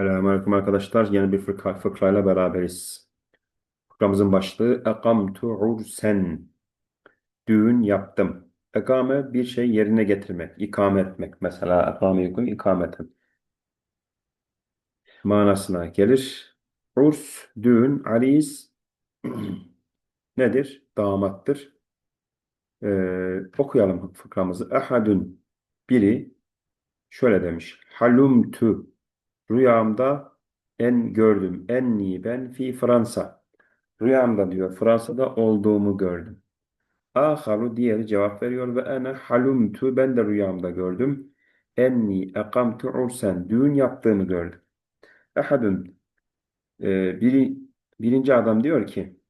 Selamünaleyküm arkadaşlar. Yeni bir fıkra, fıkrayla beraberiz. Fıkramızın başlığı Ekamtu ursen. Düğün yaptım. Ekame bir şey yerine getirmek, ikame etmek. Mesela ekame yekun ikameten. Manasına gelir. Urs, düğün, aris nedir? Damattır. Ee, okuyalım fıkramızı. Ehadun biri şöyle demiş. Halumtu Rüyamda en gördüm. Enni ben fi Fransa. Rüyamda diyor Fransa'da olduğumu gördüm. Aharu diğeri cevap veriyor ve ene halumtu ben de rüyamda gördüm. Enni ekamtu ursen düğün yaptığımı gördüm. Ehadun e, biri, birinci adam diyor ki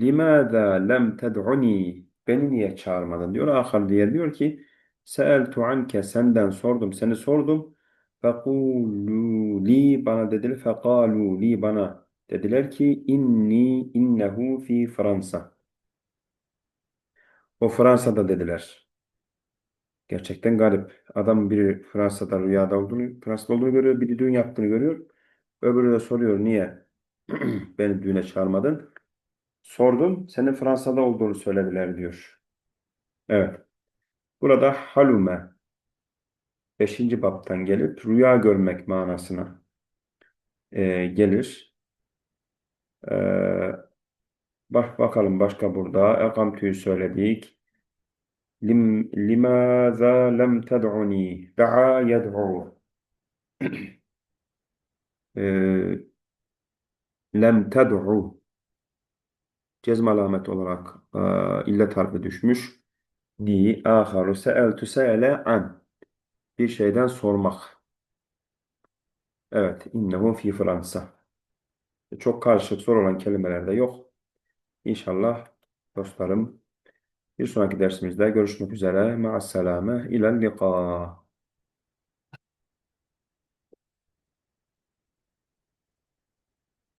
Limâzâ lem ted'uni beni niye çağırmadın diyor. Ahar diğer diyor ki Seeltu anke senden sordum seni sordum. Fekulu li bana dediler. Fekalu li bana dediler ki inni innehu fi Fransa. O Fransa'da dediler. Gerçekten garip. Adam biri Fransa'da rüyada olduğunu, Fransa'da olduğunu görüyor. Biri düğün yaptığını görüyor. Öbürü de soruyor niye beni düğüne çağırmadın? Sordum. Senin Fransa'da olduğunu söylediler diyor. Evet. Burada halume beşinci baptan gelip rüya görmek manasına e, gelir. E, bak bakalım başka burada. Ekamtü'yü söyledik. Lim, limaza lem ted'uni. Da'a yed'u. E, lem ted'u. Cezm alamet olarak e, illet harfi düşmüş. Di, aharu, se'eltu, se'ele, an. Bir şeyden sormak. Evet, innehu fi Fransa. Çok karışık zor olan kelimeler de yok. İnşallah dostlarım bir sonraki dersimizde görüşmek üzere. Ma'asselame. İlel liqa.